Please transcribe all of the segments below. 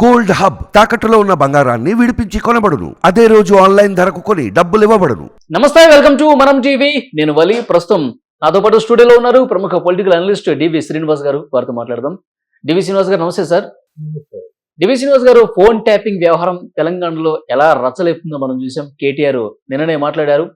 Gold hub తాకట్టులో ఉన్న బంగారాన్ని విడిపించి కొనబడును. అదే రోజు ఆన్లైన్ ధరకు కొని డబ్బులు ఇవ్వబడును. నమస్తే వెల్కమ్ టు మనం టీవీ. నేను వలి ప్రస్తుతం నాతో పాటు స్టూడియోలో ఉన్నారు ప్రముఖ పొలిటికల్ అనలిస్ట్ డివి శ్రీనివాస్ గారు. వారితో మాట్లాడదాం. డివి శ్రీనివాస్ గారు నమస్తే సార్. డివి శ్రీనివాస్ గారు ఫోన్ ట్యాపింగ్ వ్యవహారం తెలంగాణలో ఎలా రచ్చలేపుతుందో మనం చూసాం. కేటీఆర్ నిన్ననే మాట్లాడారు.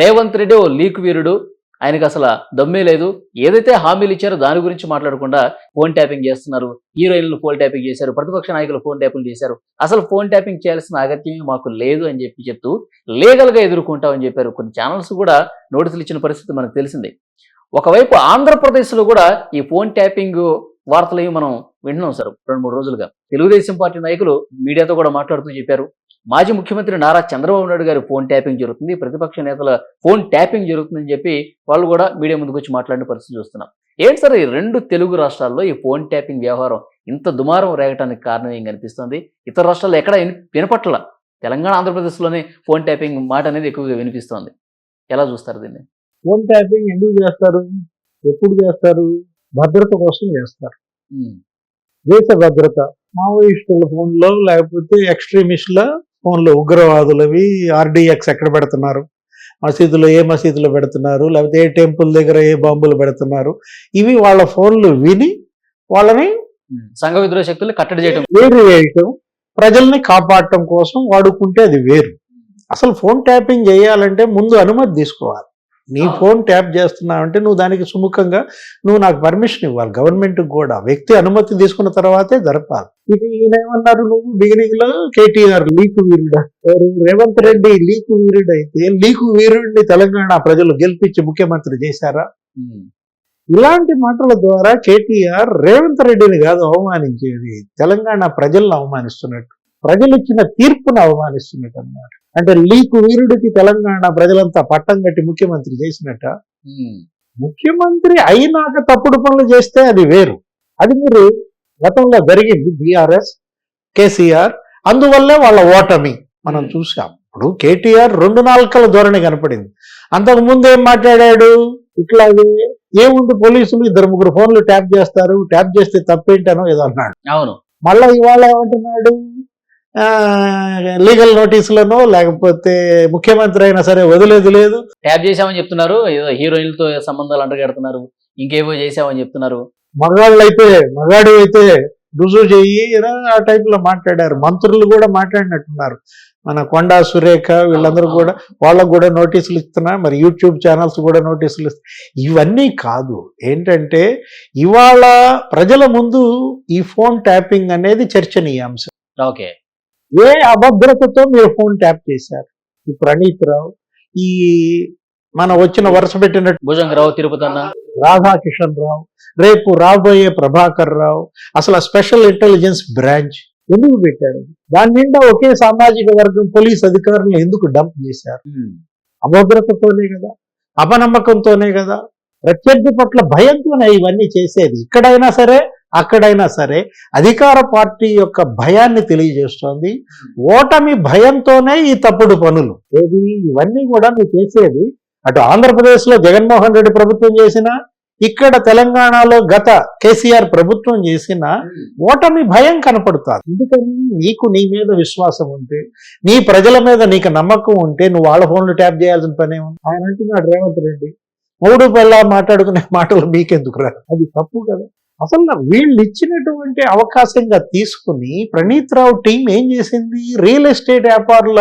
రేవంత్ రెడ్డి ఓ లీక్ వీరుడు. ఆయనకు అసలు దమ్మే లేదు. ఏదైతే హామీలు ఇచ్చారో దాని గురించి మాట్లాడకుండా ఫోన్ ట్యాపింగ్ చేస్తున్నారు. హీరోయిన్లు ఫోన్ ట్యాపింగ్ చేశారు. ప్రతిపక్ష నాయకులు ఫోన్ ట్యాపింగ్ చేశారు. అసలు ఫోన్ ట్యాపింగ్ చేయాల్సిన అగత్యమే మాకు లేదు అని చెప్పి చెప్తూ లీగల్గా ఎదుర్కొంటామని చెప్పారు. కొన్ని ఛానల్స్ కూడా నోటీసులు ఇచ్చిన పరిస్థితి మనకు తెలిసిందే. ఒకవైపు ఆంధ్రప్రదేశ్లో కూడా ఈ ఫోన్ ట్యాపింగ్ వార్తలు మనం వింటున్నాం సార్. రెండు మూడు రోజులుగా. తెలుగుదేశం పార్టీ నాయకులు మీడియాతో కూడా మాట్లాడుతూ చెప్పారు. మాజీ ముఖ్యమంత్రి నారా చంద్రబాబు నాయుడు గారి ఫోన్ ట్యాపింగ్ జరుగుతుంది. ప్రతిపక్ష నేతల ఫోన్ ట్యాపింగ్ జరుగుతుందని చెప్పి వాళ్ళు కూడా మీడియా ముందుకు వచ్చి మాట్లాడిన పరిస్థితి చూస్తున్నాం. ఏంటి సార్ ఈ రెండు తెలుగు రాష్ట్రాల్లో ఈ ఫోన్ ట్యాపింగ్ వ్యవహారం ఇంత దుమారం రేగటానికి కారణం ఏం కనిపిస్తుంది? ఇతర రాష్ట్రాల్లో ఎక్కడ విని- వినపట్ల? తెలంగాణ ఆంధ్రప్రదేశ్లోనే ఫోన్ ట్యాపింగ్ మాట అనేది ఎక్కువగా వినిపిస్తోంది. ఎలా చూస్తారు దీన్ని? ఫోన్ ట్యాపింగ్ ఎందుకు చేస్తారు? ఎప్పుడు చేస్తారు? భద్రత కోసం చేస్తారు. దేశ భద్రత మావోయిస్టుల ఫోన్లో లేకపోతే ఎక్స్ట్రీమిస్టుల ఫోన్లో ఉగ్రవాదులవి ఆర్డిఎక్స్ ఎక్కడ పెడుతున్నారు? మసీదులో ఏ మసీదులో పెడుతున్నారు? లేకపోతే ఏ టెంపుల్ దగ్గర ఏ బాంబులు పెడుతున్నారు? ఇవి వాళ్ళ ఫోన్లు విని వాళ్ళని. సంఘ విద్రోహ శక్తులు కట్టడి చేయడం వేరు వేయటం ప్రజల్ని కాపాడటం కోసం వాడుకుంటే అది వేరు. అసలు ఫోన్ ట్యాపింగ్ చేయాలంటే ముందు అనుమతి తీసుకోవాలి. నీ ఫోన్ ట్యాప్ చేస్తున్నావంటే నువ్వు దానికి సుముఖంగా నువ్వు నాకు పర్మిషన్ ఇవ్వాలి. గవర్నమెంట్ కూడా వ్యక్తి అనుమతి తీసుకున్న తర్వాతే జరపాలి. ఇక ఈయన ఏమన్నారు నువ్వు? బిగినింగ్లో కేటీఆర్ లీకు వీరుడు. రేవంత్ రెడ్డి లీకు వీరుడు అయితే లీకు వీరుడిని తెలంగాణ ప్రజలు గెలిపించి ముఖ్యమంత్రి చేశారా? ఇలాంటి మాటల ద్వారా కేటీఆర్ రేవంత్ రెడ్డిని కాదు అవమానించేది. తెలంగాణ ప్రజలను అవమానిస్తున్నట్టు. ప్రజలు ఇచ్చిన తీర్పును అవమానిస్తున్నట్టు అన్నమాట. అంటే లీకు వీరుడికి తెలంగాణ ప్రజలంతా పట్టం కట్టి ముఖ్యమంత్రి చేసినట్ట? ముఖ్యమంత్రి అయినాక తప్పుడు పనులు చేస్తే అది వేరు. అది మీరు గతంలో జరిగింది బీఆర్ఎస్ కేసీఆర్ అందువల్లే వాళ్ళ ఓటమి మనం చూసాం ఇప్పుడు కేటీఆర్ రెండు నాలుకల ధోరణి కనపడింది. అంతకు ముందు ఏం మాట్లాడాడు? ఇట్లాగే ఏముంది పోలీసులు? ఇద్దరు ముగ్గురు ఫోన్లు ట్యాప్ చేస్తారు. ట్యాప్ చేస్తే తప్పేంటనో ఏదో అన్నాడు. అవును. మళ్ళా ఇవాళ ఏమంటున్నాడు? లీగల్ నోటీసులను లేకపోతే ముఖ్యమంత్రి అయినా సరే వదిలేదు లేదు. ట్యాప్ చేశామని చెప్తున్నారు. ఏదో హీరోయిన్లతో సంబంధాలు అంటగడుతున్నారు. ఇంకేవో చేశామని చెప్తున్నారు. మగాళ్ళు అయితే మగాడు అయితే రుజువు చెయ్యి ఆ టైప్లో మాట్లాడారు. మంత్రులు కూడా మాట్లాడినట్టున్నారు. మన కొండా సురేఖ వీళ్ళందరూ కూడా వాళ్ళకు కూడా నోటీసులు ఇస్తున్నా మరి యూట్యూబ్ ఛానల్స్ కూడా నోటీసులు ఇవన్నీ కాదు. ఏంటంటే ఇవాళ ప్రజల ముందు ఈ ఫోన్ ట్యాపింగ్ అనేది చర్చనీయాంశం. ఓకే. ఏ అభద్రతతో మీరు ఫోన్ ట్యాప్ చేశారు? ఈ ప్రణీత్ రావు ఈ మన వచ్చిన వరుస పెట్టినట్టు భుజంగరావు తిరుపతి అన్న. రాధాకిషన్ రావు రేపు రాబోయే ప్రభాకర్ రావు అసలు స్పెషల్ ఇంటెలిజెన్స్ బ్రాంచ్ ఎందుకు పెట్టారు? దాని నిండా ఒకే సామాజిక వర్గం పోలీస్ అధికారులు ఎందుకు డంప్ చేశారు? అభద్రతతోనే కదా అపనమ్మకంతోనే కదా ప్రత్యర్థి పట్ల భయంతోనే ఇవన్నీ చేసేది ఇక్కడైనా సరే అక్కడైనా సరే అధికార పార్టీ యొక్క భయాన్ని తెలియజేస్తోంది. ఓటమి భయంతోనే ఈ తప్పుడు పనులు. ఏది? ఇవన్నీ కూడా నువ్వు చేసేది అటు ఆంధ్రప్రదేశ్లో జగన్మోహన్ రెడ్డి ప్రభుత్వం చేసిన ఇక్కడ తెలంగాణలో గత కేసీఆర్ ప్రభుత్వం చేసిన ఓటమి భయం కనపడుతుంది. ఎందుకని? నీకు నీ మీద విశ్వాసం ఉంటే నీ ప్రజల మీద నీకు నమ్మకం ఉంటే నువ్వు వాళ్ళ ఫోన్లు ట్యాప్ చేయాల్సిన పనే ఉంది. ఆయన అంటున్నాడు రేవంత్ రెడ్డి మూడు పిల్ల మాట్లాడుకునే మాటలు మీకెందుకు రా అది తప్పు కదా. అసలు వీళ్ళు ఇచ్చినటువంటి అవకాశంగా తీసుకుని ప్రణీత్ రావు టీం ఏం చేసింది? రియల్ ఎస్టేట్ వ్యాపారుల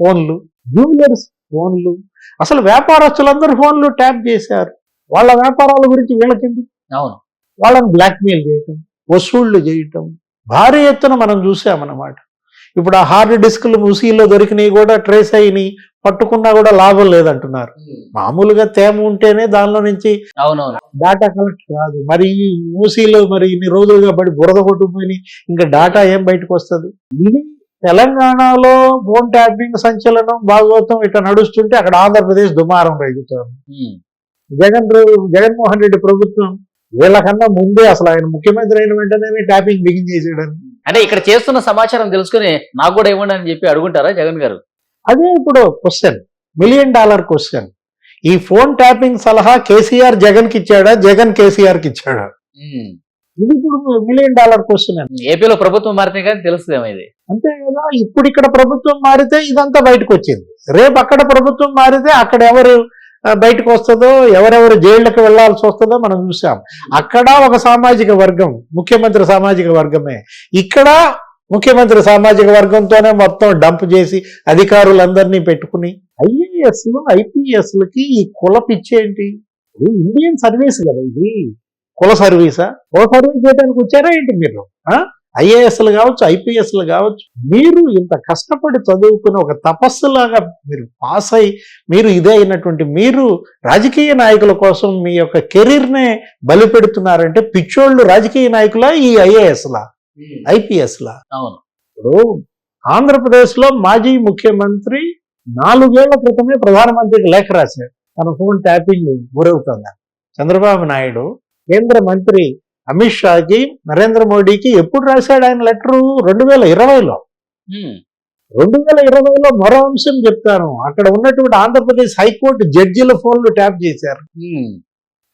ఫోన్లు జ్యువెలర్స్ ఫోన్లు. అసలు వ్యాపారస్తులందరూ ఫోన్లు ట్యాప్ చేశారు. వాళ్ళ వ్యాపారాల గురించి వీళ్ళకెందుకు? అవును. వాళ్ళని బ్లాక్మెయిల్ చేయటం వసూళ్ళు చేయటం భారీ ఎత్తున మనం చూసామన్నమాట. ఇప్పుడు ఆ హార్డ్ డిస్క్లు మూసీలో దొరికినవి కూడా ట్రేస్ అయినాయి పట్టుకున్నా కూడా లాభం లేదంటున్నారు. మామూలుగా తేమ ఉంటేనే దానిలో నుంచి అవునవును. డాటా కలెక్ట్ కాదు. మరి మూసీలో మరి ఇన్ని రోజులుగా పడి బురద కొట్టుకుపోయి ఇంకా డాటా ఏం బయటకు వస్తుంది ఇది తెలంగాణలో ఫోన్ ట్యాపింగ్ సంచలనం భాగవతం ఇట్లా నడుస్తుంటే అక్కడ ఆంధ్రప్రదేశ్ దుమారం రేగుతోంది జగన్ జగన్మోహన్ రెడ్డి ప్రభుత్వం వీళ్ళకన్నా ముందే అసలు ఆయన ముఖ్యమంత్రి అయిన వెంటనే ట్యాపింగ్ బిగిన్ చేసాడని అంటే ఇక్కడ చేస్తున్న సమాచారం తెలుసుకుని నాకు కూడా ఇవ్వండి అని చెప్పి అడుగుంటారా జగన్ గారు? అదే ఇప్పుడు క్వశ్చన్ మిలియన్ డాలర్ క్వశ్చన్ ఈ ఫోన్ ట్యాపింగ్ సలహా కేసీఆర్ జగన్కి ఇచ్చాడా? జగన్ కేసీఆర్కి ఇచ్చాడా ఇది ఇప్పుడు మిలియన్ డాలర్ క్వశ్చన్ ఏపీలో ప్రభుత్వం మారితే కానీ తెలుస్తుందేమో ఇది. అంతే కదా? ఇప్పుడు ఇక్కడ ప్రభుత్వం మారితే ఇదంతా బయటకు వచ్చింది. రేపు అక్కడ ప్రభుత్వం మారితే అక్కడ ఎవరు బయటకు వస్తుందో ఎవరెవరు జైళ్ళకి వెళ్ళాల్సి వస్తుందో మనం చూసాం అక్కడ ఒక సామాజిక వర్గం ముఖ్యమంత్రి సామాజిక వర్గమే. ఇక్కడ ముఖ్యమంత్రి సామాజిక వర్గంతోనే మొత్తం డంప్ చేసి అధికారులందరినీ పెట్టుకుని ఐఏఎస్లు ఐపీఎస్లకి ఈ కుల పిచ్చేంటి ఇండియన్ సర్వీస్ కదా ఇది. కుల సర్వీసా? కుల సర్వీస్ చేయడానికి వచ్చారా ఏంటి మీరు? ఐఏఎస్లు కావచ్చు ఐపీఎస్లు కావచ్చు మీరు ఇంత కష్టపడి చదువుకుని ఒక తపస్సులాగా మీరు పాస్ అయి మీరు ఇదే అయినటువంటి మీరు రాజకీయ నాయకుల కోసం మీ యొక్క కెరీర్నే బలి పెడుతున్నారంటే పిచ్చోళ్ళు రాజకీయ నాయకులా ఈ ఐఏఎస్లా ఐపీఎస్లా? అవును. ఇప్పుడు ఆంధ్రప్రదేశ్లో మాజీ ముఖ్యమంత్రి నాలుగేళ్ళ క్రితమే ప్రధానమంత్రికి లేఖ రాశాడు. తన ఫోన్ ట్యాపింగ్ గురవుతుందని చంద్రబాబు నాయుడు కేంద్ర మంత్రి అమిత్ షాకి నరేంద్ర మోడీకి ఎప్పుడు రాశాడు ఆయన లెటరు? రెండు వేల ఇరవైలో. రెండు వేల ఇరవైలో మరో అంశం చెప్తాను. అక్కడ ఉన్నటువంటి ఆంధ్రప్రదేశ్ హైకోర్టు జడ్జీల ఫోన్లు ట్యాప్ చేశారు.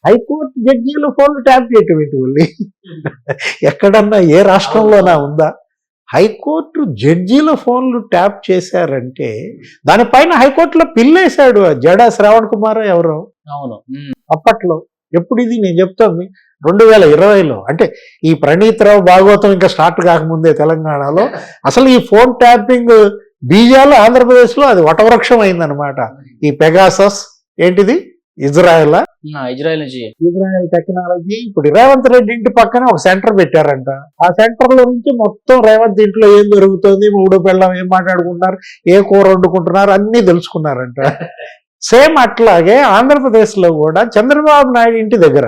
హైకోర్టు జడ్జీల ఫోన్లు ట్యాప్ చేయటం వాళ్ళు ఎక్కడన్నా ఏ రాష్ట్రంలోనా ఉందా? హైకోర్టు జడ్జీల ఫోన్లు ట్యాప్ చేశారంటే దానిపైన హైకోర్టులో పిల్లేశాడు జడా శ్రావణ్ కుమార్ ఎవరో. అవును. అప్పట్లో. ఎప్పుడు ఇది నేను చెప్తోంది రెండు వేల ఇరవైలో అంటే ఈ ప్రణీత్ రావు భాగవతం ఇంకా స్టార్ట్ కాకముందే తెలంగాణలో అసలు ఈ ఫోన్ ట్యాపింగ్ బీజాలు ఆంధ్రప్రదేశ్లో అది వటవృక్షం అయిందనమాట ఈ పెగాసస్ ఏంటిది? ఇజ్రాయెల్? ఇజ్రాయెల్ నుంచి. ఇజ్రాయెల్ టెక్నాలజీ ఇప్పుడు రేవంత్ రెడ్డి ఇంటి పక్కన ఒక సెంటర్ పెట్టారంట. ఆ సెంటర్లో నుంచి మొత్తం రేవంత్ ఇంట్లో ఏం జరుగుతుంది మూడు పిల్లం ఏం మాట్లాడుకుంటున్నారు ఏ కూర వండుకుంటున్నారు అన్ని తెలుసుకున్నారంట. సేమ్ అట్లాగే ఆంధ్రప్రదేశ్లో కూడా చంద్రబాబు నాయుడు ఇంటి దగ్గర.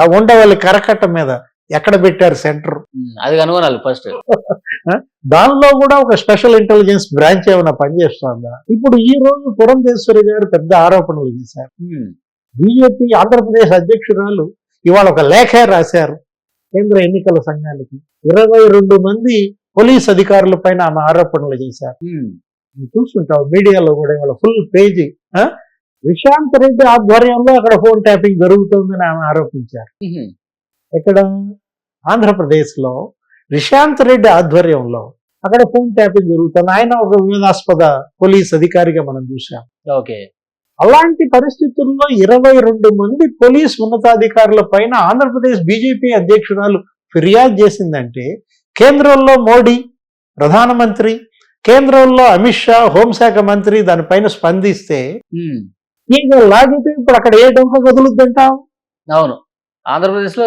ఆ ఉండవల్లి కరకట్ట మీద ఎక్కడ పెట్టారు సెంటర్. అది కనుగొనాలి ఫస్ట్. దానిలో కూడా ఒక స్పెషల్ ఇంటెలిజెన్స్ బ్రాంచ్ ఏమైనా పనిచేస్తుందా? ఇప్పుడు ఈ రోజు పురంధేశ్వరి గారు పెద్ద ఆరోపణలు చేశారు. బీజేపీ ఆంధ్రప్రదేశ్ అధ్యక్షురాలు ఇవాళ ఒక లేఖే రాశారు కేంద్ర ఎన్నికల సంఘానికి. ఇరవై రెండు మంది పోలీస్ అధికారుల పైన ఆమె ఆరోపణలు చేశారు. చూస్తుంటావు మీడియాలో కూడా ఇవాళ ఫుల్ పేజీ? విశాంత్ రెడ్డి ఆధ్వర్యంలో అక్కడ ఫోన్ ట్యాపింగ్ జరుగుతుందని ఆమె ఆరోపించారు. ఇక్కడ ఆంధ్రప్రదేశ్లో రిశాంత్ రెడ్డి ఆధ్వర్యంలో అక్కడ ఫోన్ ట్యాపింగ్ జరుగుతుంది. ఆయన ఒక వివాదాస్పద పోలీస్ అధికారిగా మనం చూసాం ఓకే. అలాంటి పరిస్థితుల్లో ఇరవై రెండు మంది పోలీస్ ఉన్నతాధికారుల పైన ఆంధ్రప్రదేశ్ బీజేపీ అధ్యక్షురాలు ఫిర్యాదు చేసిందంటే కేంద్రంలో మోడీ ప్రధానమంత్రి కేంద్రంలో అమిత్ షా హోంశాఖ మంత్రి దానిపైన స్పందిస్తే ఈయన లాగితే ఇప్పుడు అక్కడ ఏ డొంక కదులుద్దంటాం అవును. ఆంధ్రప్రదేశ్లో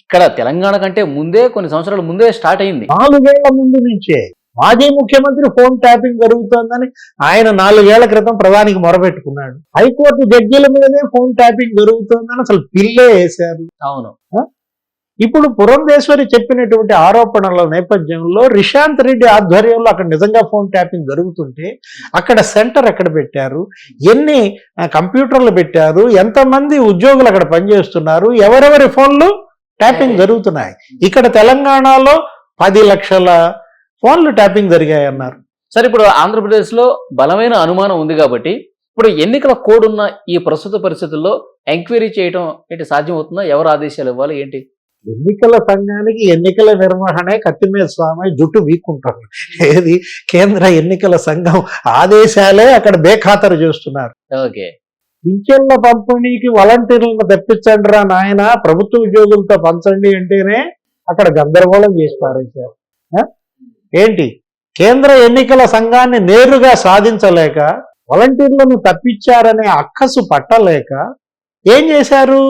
ఇక్కడ తెలంగాణ కంటే ముందే కొన్ని సంవత్సరాల ముందే స్టార్ట్ అయింది. నాలుగేళ్ళ ముందు నుంచే. మాజీ ముఖ్యమంత్రి ఫోన్ ట్యాపింగ్ జరుగుతోందని ఆయన నాలుగేళ్ళ క్రితం ప్రధానికి మొరబెట్టుకున్నాడు హైకోర్టు జడ్జీల మీదనే ఫోన్ ట్యాపింగ్ జరుగుతోందని అసలు పిల్లే వేశారు. అవును. ఇప్పుడు పురంధేశ్వరి చెప్పినటువంటి ఆరోపణల నేపథ్యంలో రిషాంత్ రెడ్డి ఆధ్వర్యంలో అక్కడ నిజంగా ఫోన్ ట్యాపింగ్ జరుగుతుంటే అక్కడ సెంటర్ ఎక్కడ పెట్టారు? ఎన్ని కంప్యూటర్లు పెట్టారు? ఎంతమంది ఉద్యోగులు అక్కడ పనిచేస్తున్నారు? ఎవరెవరి ఫోన్లు ట్యాపింగ్ జరుగుతున్నాయి? ఇక్కడ తెలంగాణలో పది లక్షల ఫోన్లు ట్యాపింగ్ జరిగాయి అన్నారు సరే ఇప్పుడు ఆంధ్రప్రదేశ్లో బలమైన అనుమానం ఉంది కాబట్టి ఇప్పుడు ఎన్నికల కోడ్ ఉన్న ఈ ప్రస్తుత పరిస్థితుల్లో ఎంక్వైరీ చేయడం ఏంటి సాధ్యమవుతుందా ఎవరు ఆదేశాలు ఇవ్వాలి? ఏంటి? ఎన్నికల సంఘానికి ఎన్నికల నిర్వహణే కత్తి మీద స్వామి జుట్టు వీక్కుంటారు. ఏది? కేంద్ర ఎన్నికల సంఘం ఆదేశాలే అక్కడ బేఖాతరు చేస్తున్నారు. ఓకే. పింఛన్ల పంపిణీకి వాలంటీర్లను తెప్పించండి రా నాయన ప్రభుత్వ ఉద్యోగులతో పంచండి అంటేనే అక్కడ గందరగోళం చేసి పారేశారు? ఏంటి? కేంద్ర ఎన్నికల సంఘాన్ని నేరుగా సాధించలేక వాలంటీర్లను తప్పించారనే అక్కసు పట్టలేక ఏం చేశారు?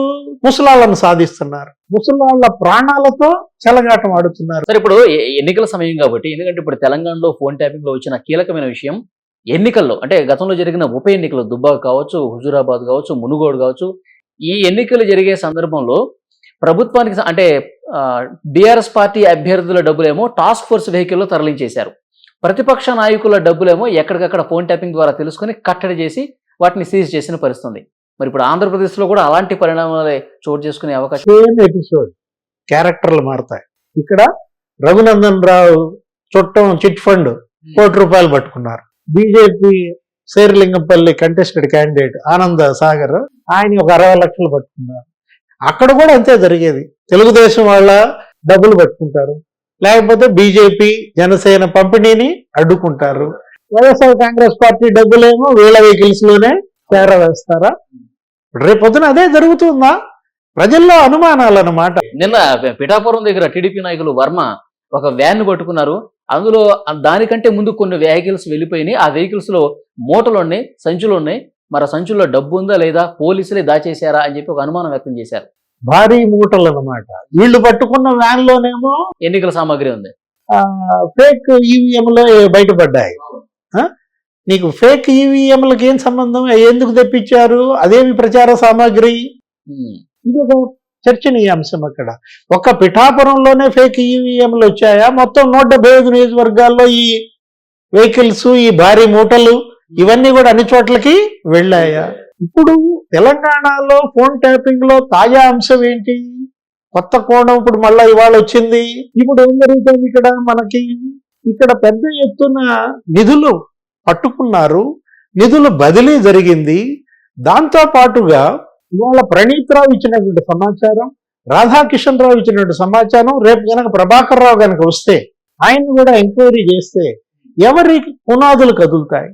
ముసలాళ్ళను సాధిస్తున్నారు. ముసలాళ్ళ ప్రాణాలతో చెలగాటం ఆడుతున్నారు. సరే ఇప్పుడు ఎన్నికల సమయం కాబట్టి ఎందుకంటే ఇప్పుడు తెలంగాణలో ఫోన్ ట్యాపింగ్లో వచ్చిన కీలకమైన విషయం ఎన్నికల్లో అంటే గతంలో జరిగిన ఉప ఎన్నికలు దుబ్బాక కావచ్చు హుజూరాబాద్ కావచ్చు మునుగోడు కావచ్చు ఈ ఎన్నికలు జరిగే సందర్భంలో ప్రభుత్వానికి అంటే బీఆర్ఎస్ పార్టీ అభ్యర్థుల డబ్బులేమో టాస్క్ ఫోర్స్ వెహికల్లో తరలించేశారు. ప్రతిపక్ష నాయకుల డబ్బులేమో ఎక్కడికక్కడ ఫోన్ ట్యాపింగ్ ద్వారా తెలుసుకొని కట్టడి చేసి వాటిని సీజ్ చేసిన పరిస్థితుంది. మరి ఇప్పుడు ఆంధ్రప్రదేశ్లో కూడా అలాంటి పరిణామాలే చోటు చేసుకునే అవకాశం సేమ్ ఎపిసోడ్. క్యారెక్టర్లు మారుతాయి. ఇక్కడ రఘునందన్ రావు చుట్టం చిట్ ఫండ్ కోటి రూపాయలు పట్టుకున్నారు. బీజేపీ శేరిలింగంపల్లి కంటెస్టెడ్ క్యాండిడేట్ ఆనంద సాగర్ ఆయన ఒక అరవై లక్షలు పట్టుకున్నారు. అక్కడ కూడా అంతే జరిగేది. తెలుగుదేశం వాళ్ళ డబ్బులు పట్టుకుంటారు. లేకపోతే బీజేపీ జనసేన పంపిణీని అడ్డుకుంటారు. వైఎస్ఆర్ కాంగ్రెస్ పార్టీ డబ్బులేమో వీళ్ళ వెహికల్స్లోనే చేరవేస్తారా రేపొద్దున అదే జరుగుతుందా? ప్రజల్లో అనుమానాలు అన్నమాట నిన్న పిఠాపురం దగ్గర టీడీపీ నాయకులు వర్మ ఒక వ్యాన్ పట్టుకున్నారు అందులో దానికంటే ముందు కొన్ని వెహికల్స్ వెళ్ళిపోయినాయి. ఆ వెహికల్స్లో మూటలు ఉన్నాయి సంచులు ఉన్నాయి మరి సంచుల్లో డబ్బు ఉందా లేదా పోలీసులే దాచేశారా అని చెప్పి ఒక అనుమానం వ్యక్తం చేశారు. భారీ మూటలు అన్నమాట వీళ్ళు పట్టుకున్న వ్యాన్ లోనేమో ఎన్నికల సామాగ్రి ఉంది. ఫేక్ ఈవీఎంలు బయటపడ్డాయి? నీకు ఫేక్ ఈవీఎంలకి ఏం సంబంధం? ఎందుకు తెప్పించారు? అదేమి ప్రచార సామాగ్రి? ఉమ్. ఇది ఒక చర్చనీయాంశం అక్కడ. ఒక్క పిఠాపురంలోనే ఫేక్ ఈవీఎంలు వచ్చాయా? మొత్తం నూట డెబ్బై ఐదు నియోజకవర్గాల్లో ఈ వెహికల్స్ ఈ భారీ మూటలు ఇవన్నీ కూడా అన్ని చోట్లకి వెళ్ళాయా? ఇప్పుడు తెలంగాణలో ఫోన్ ట్యాపింగ్లో తాజా అంశం ఏంటి? కొత్త కోణం ఇప్పుడు మళ్ళా ఇవాళ వచ్చింది. ఇప్పుడు ఏం జరుగుతుంది ఇక్కడ? మనకి ఇక్కడ పెద్ద ఎత్తున నిధులు పట్టుకున్నారు నిధులు బదిలీ జరిగింది. దాంతో పాటుగా ఇవాళ ప్రణీత్ రావు ఇచ్చినటువంటి సమాచారం రాధాకిషన్ రావు ఇచ్చినటువంటి సమాచారం రేపు గనక ప్రభాకర్ రావు గనక వస్తే ఆయన్ని కూడా ఎంక్వైరీ చేస్తే ఎవరి పునాదులు కదులుతాయి?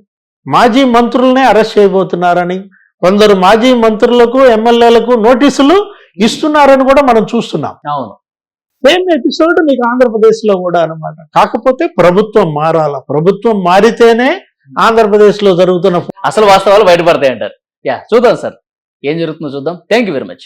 మాజీ మంత్రులనే అరెస్ట్ చేయబోతున్నారని కొందరు మాజీ మంత్రులకు ఎమ్మెల్యేలకు నోటీసులు ఇస్తున్నారని కూడా మనం చూస్తున్నాం. అవును. సేమ్ ఎపిసోడ్ నీకు ఆంధ్రప్రదేశ్లో కూడా అన్నమాట. కాకపోతే ప్రభుత్వం మారాల. ప్రభుత్వం మారితేనే ఆంధ్రప్రదేశ్లో జరుగుతున్న అసలు వాస్తవాలు బయటపడతాయి అంటారు యా చూద్దాం సార్. ఏం జరుగుతుందో చూద్దాం. Thank you very much